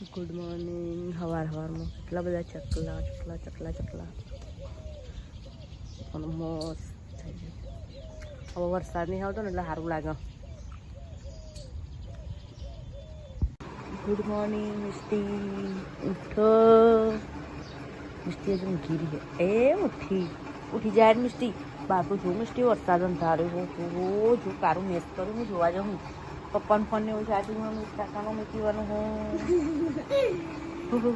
Good morning હવાર હવારમાં કેટલા બધા ચકલા ચકલા ચકલા ચકલા પણ મસ્ત થઈ ગયું હવે વરસાદ નહીં આવતો ને એટલે સારું લાગે. ગુડ મોર્નિંગ મિસ્ટી ઉઠો. મિસ્ટી હજુ ઊંઘી એ ઉઠી. ઉઠી જાય મિસ્ટી બાપુ જો મિસ્ટી વરસાદ અંધાર્યો હો જો કારું મેસ કરું, હું જોવા જાઉં. પપ્પાનો ફોન ને એવું આજે હું કાકાનો મૂકીવાનું હું. ગુડ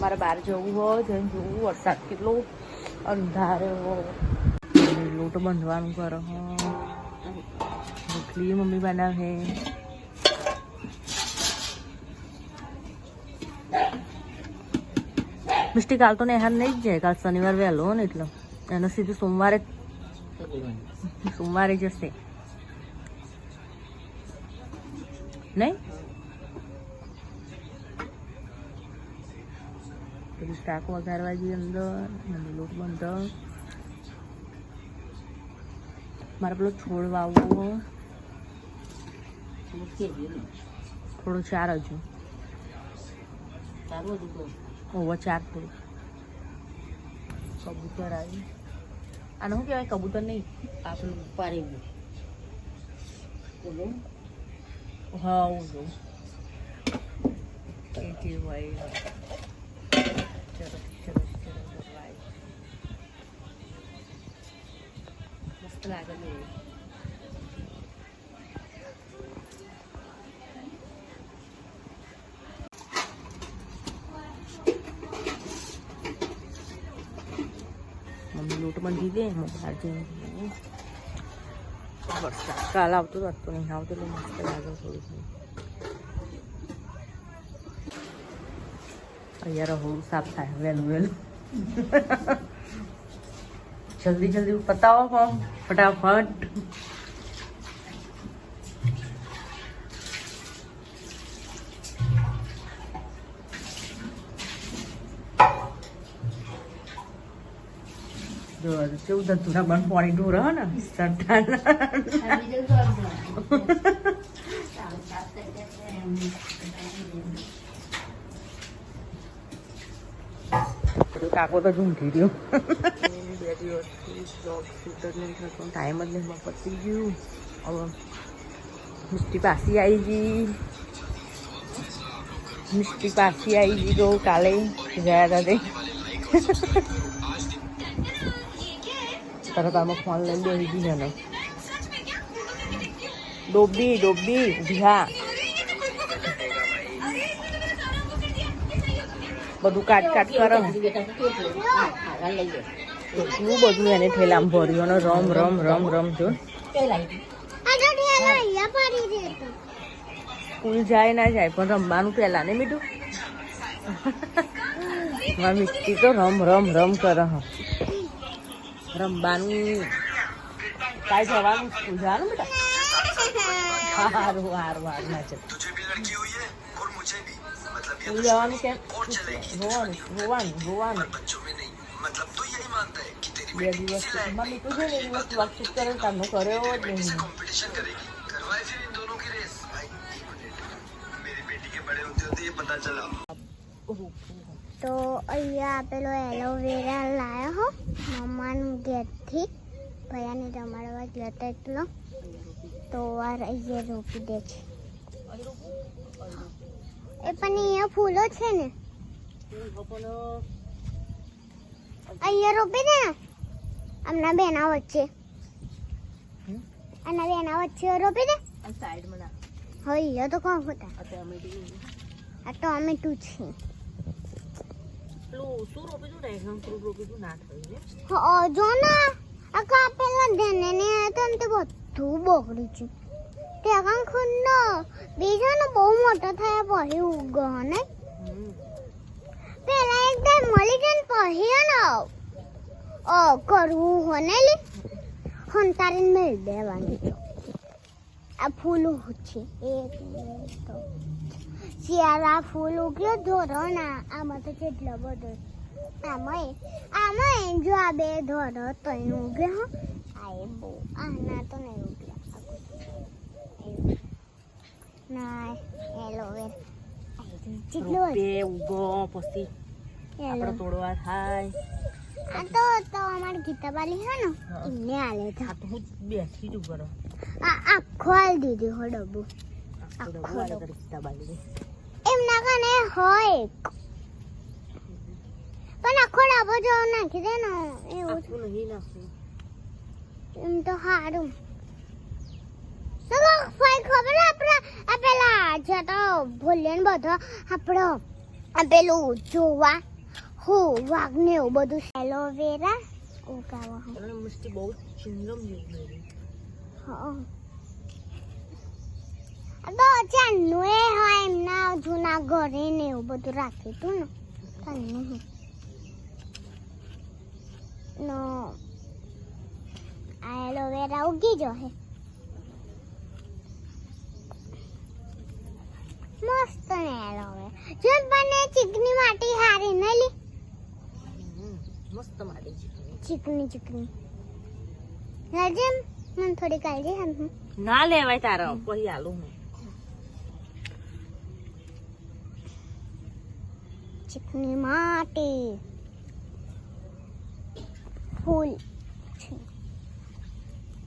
મારે બહાર જવું હોય, જઈને જોવું, વરસાદ કેટલો અંધારે. હોય લોટ બાંધવાનું કરો, હો. રોટલી મમ્મી બનાવે. મિસ્ટી કાલ તો નેહાર નહીં જ જાય, કાલ શનિવાર વહેલો ને એટલે. એનો સીધું સોમવારે સોમવારે જશે નહીં પેલું શાક વઘારવા જઈએ અંદર અને લોટ બંધો મારે પેલો છોડ વાવવો થોડો ચાર હજુ ઓવો ચાર થોડું કબૂતર આવી આને શું કહેવાય કબૂતર નહીં આપણું પારેલું હા હું એ જે હોય ચલો ચલો ચલો ભાઈ મસ્ત લાગે છે મમ્મી લોટ બાંધી દે હું બહાર જઈને વરસાદ કાલ આવતો હતો તો નહીં આવતો એટલે મસ્ત લાગે થોડું અહીંયા રહું સાફ થાય વહેલું વહેલું જલ્દી જલ્દી પતાવો ફોર્મ ફટાફટ જો કેવું ધતુરા બન પાણી ઢોર ને. સરદાર કાકો તો ઝૂંઠી રહ્યો બે થતો ટાઈમ જ નહીં પતી ગયું. હવે મિસ્ટી પાસી આવી ગઈ. મિસ્ટી પાસી આવી ગઈ તો કાલે ગયા હતા તે. તરત આમાં ફોન લઈને બેસી ગઈ ને ડોબી ડોબી ઉભ્યા બધું કાટ કાટ કરે. શું બધું એને ઠેલામાં ભર્યું અને રમ રમ રમ રમ જો. સ્કૂલ જાય ના જાય પણ રમવાનું પહેલા ને મીઠું? મિસ્ટી તો રમ રમ રમ કરે હ. રમવાનું. કાંઈ જવાનું સ્કૂલ જવાનું બેટા? હારું હારું હારું. ના ચાલ. જવાનું કેમ? રોવાનું રોવાનું રોવાનું બે દિવસ મમ્મી તું છે ને દિવસ વાતચીત કરે તમને કર્યો જ નહીં. તો અહીંયા પેલો એલોવેરા લાવ્યો હો મમ્માનું ઘેરથી ભયાને તમારા વાત લેતા એટલો. તો વાર અહીંયા રોપી દે છે. એ પણ અહીંયા ફૂલો છે ને. અહીંયા રોપી દે ને. હમણાં બેના વચ્ચે. અને બેના વચ્ચે રોપી દે. સાઈડમાં ના હા અહીંયા તો કોણ હોતા? તો અમે તું છીએ. છે પેલું શું રોપી તું ડ્રેગન ફ્રૂટ રોપી તું ના થયું ને હા જો ના આ કાપેલા ધને ને તો એમ તો બધું બગડી છે તે કાં ખુન્નો બીજો ને બહુ મોટો થયા પછી ઉગો ને હમ. પેલા એકદમ મળી જાય ને પછી ને ઓ કરવું હો ને લી હંતારીને મેળ દેવાની તો આ ફૂલ છે એક મિનિટ તો શિયાળા ફૂલ ઉગ્યો ધોરણા આમાં તો કેટલો બધો આમાં આમાં જો આ બે ધોરો તો એનું ઉગે હો. આ એ બહુ આના તો નહીં ઉગ્યા. ના એલોવેરા કેટલું બે ઉગો પછી હેલો. આપણે તોડવા થાય આ તો તો અમાર ગીતાબાલી હે ને ઇને આલે તો હું બેઠી જ ઉપર આ આખો આલ દીધી હો ડબ્બુ. આખો આખો એમના કને હોય. પણ આખો ડબ્બો જો નાખી દે ને એવું. નહીં નાખવું એમ તો સારું તો ભાઈ ખબર આપણે આ પેલા જે તો ભૂલ્યો ને બધો આપણો આ પેલું જોવા હું વાઘ ને એવું બધું એલોવેરા ઉગાવા. હો બહુ ચિંગમ જેવું હા. આ તો ચાનું એ હોય એમના જૂના ઘરે ને એવું બધું રાખ્યું હતું ને? ચાનું નો. આ એલોવેરા ઉગી હે. મસ્ત ને એલોવેરા. જો બને ચીકની માટી હારી ને લી. મસ્ત માટી ચીકની ચીકની. ચીકની રાજે મને થોડી કાળજી હમ ના લેવાય તારો કોઈ આલું ચીકણી માટી ફૂલ છે.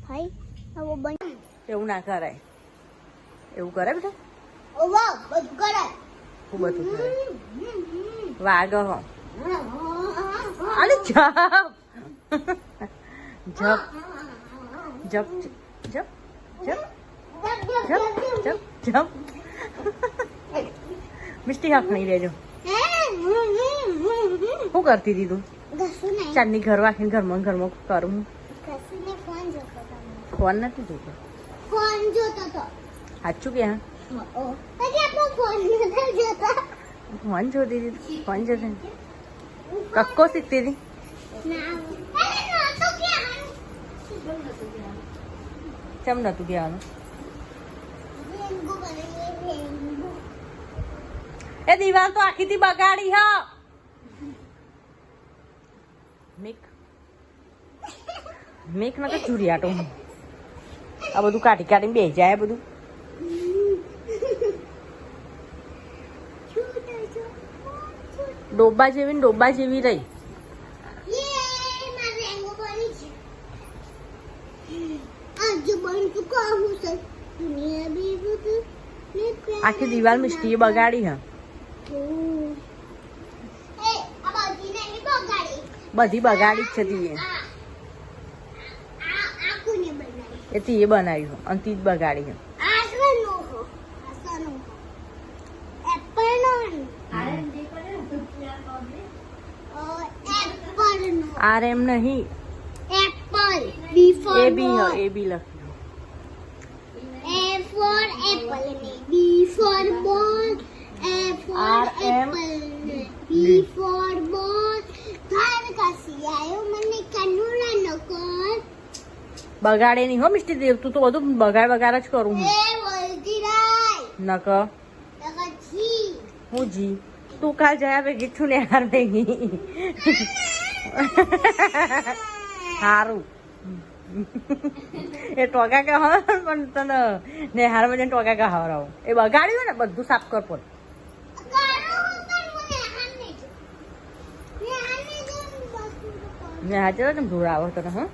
ભાઈ આવો બની. એવું ના કરાય. એવું કરે બેટા ઓ બધું કરાય. ખૂબ બધું કરે. વાઘ હો. અરે જપ. જપ. જપ જપ જપ. જપ જપ જપ મિસ્ટી હાફ નહીં લેજો. શું કરતી હતી તું? ચાંદની ઘર વાંખીને ઘરમાં ઘરમાં કરું હું. ફોન નથી જોતો? ફોન જોતો તો. સાચું કે ફોન જોતી. હતી ફોન જોતી કક્કો શીખતી હતી? ચમ નતું કહેવાનું? ए दीवान तो आखी थी बगाड़ी हो मिक मिक ना तो चूरी आटो अब तू काटी काटी बेच जाए अब तू डोबा जेवी डोबा जेवी रही आखिर दीवार मिस्टी बगाड़ी है બધી બગાડી જ છે તીએ એ બનાવ્યું. અને તી જ બગાડી આર એમ નહીં. Apple B for A B A B A for R, M, apple ને B for ball ઘર કસી આયો મને કનુડા ન કર બગાડે નહીં હો મિસ્ટી દેવ તું તો બધું બગાડ બગાડ જ કરું હું. નક હું જી. તું કાલ જયા ભેગી છું ને હાર ભેગી સારું એ ટોકા કે હવે પણ તને નેહારમાં જઈને ટોકા કા હવરાવો. એ બગાડ્યું ને બધું સાફ કર પર હાચે તમે ધોળાવો તને હા.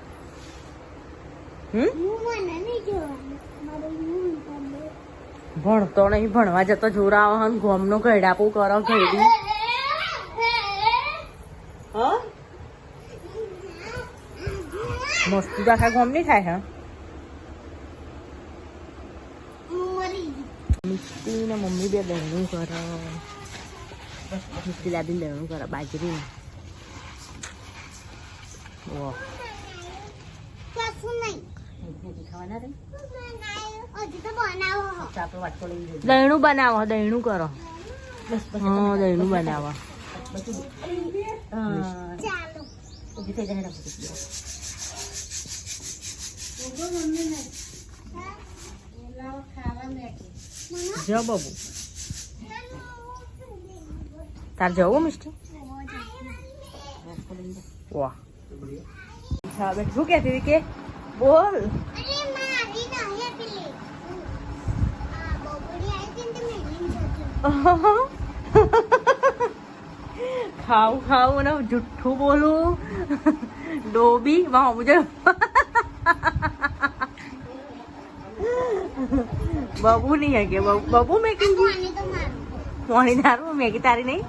ભણતો નહીં, ભણવા જતો જોરાવો હન, ગોમનો ઘડાપો કરો ઘડી મસ્તી તો આખા ગોમ નહીં થાય, હા. મિસ્ટી ને મમ્મી બે બહેનું કરો. મિસ્ટી લાવીને બહેનું કરો બાજરી વાહ. દહીણું બનાવો દહીણું કરો. હા દહીણું બનાવો. જો બાબુ. તાર જવું મિસ્ટી વાહ. अच्छा बेट શું કહેતી હતી કે? બોલ. અરે માં આવી જુઠ્ઠું બોલું. ડોબી વાહ મુજે બબુ નહીં હે કે બબુ મેકિંગ પાણી તારું? મેગી તારી નહીં?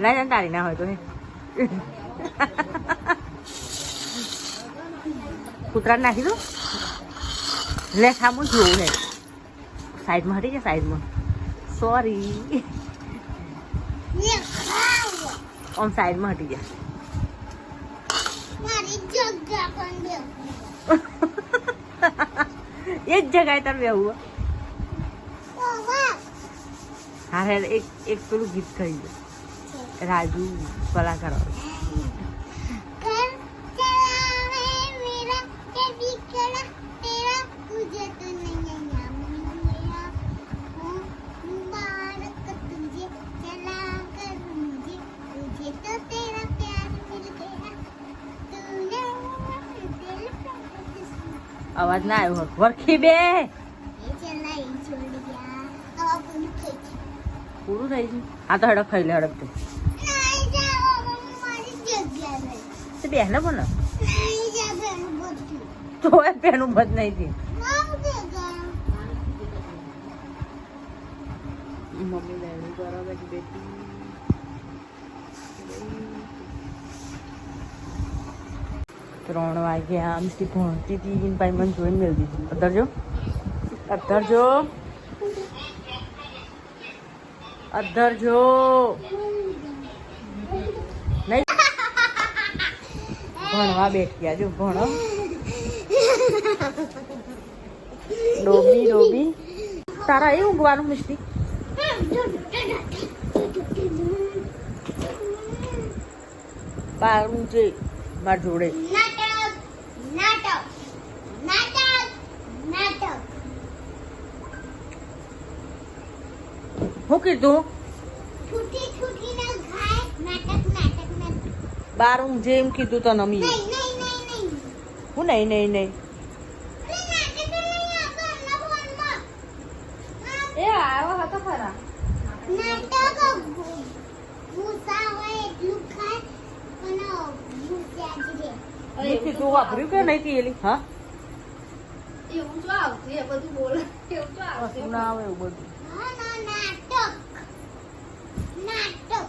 ના તારી ના હોય તો કૂતરાને નાખી દો લે ખામું જોવું હે સાઈડમાં હટી જા સાઈડમાં સોરી લે ખાવ આમ સાઈડમાં હટી જા મારી જગ્યા પણ દે એ જ જગાએ તાર બેહવું ઓ વાહ હા હે એક એક પેલું ગીત કહી દે રાજુ કલાકાર અવાજ ના આવ્યો વરખી બે. પૂરું થઈ ગયું? આ તો હડપ ખાઈ લે હડપ તો બેહને બોલો તો પેનું બધ નહીં થયું મમ્મી બરાબર બેટી ત્રણ વાગ્યા આમથી ભણતી હતી ભાઈ મને જોઈને મેળ દીધી. અધરજો જો. અધર જો. અધર જો. નહીં. ભણવા બેઠી ગયા જો, ભણો. ડોબી ડોબી. તારા એ ઊંઘવાનું મિસ્ટી. બાર ઊંચે માર જોડે. હું કીધું? બાર હું જેમ કીધું તને મી નહીં નહીં નહીં નહીં હું નહીં નહીં નહીં. એ આવ્યો હતો ખરા. કીધું વાપર્યું કે નહીં કીધેલી? હા? એવું જો આવતું બધું બોલે એવું જો આવતું. ના આવે એવું બધું. હા ના નાટક નાટક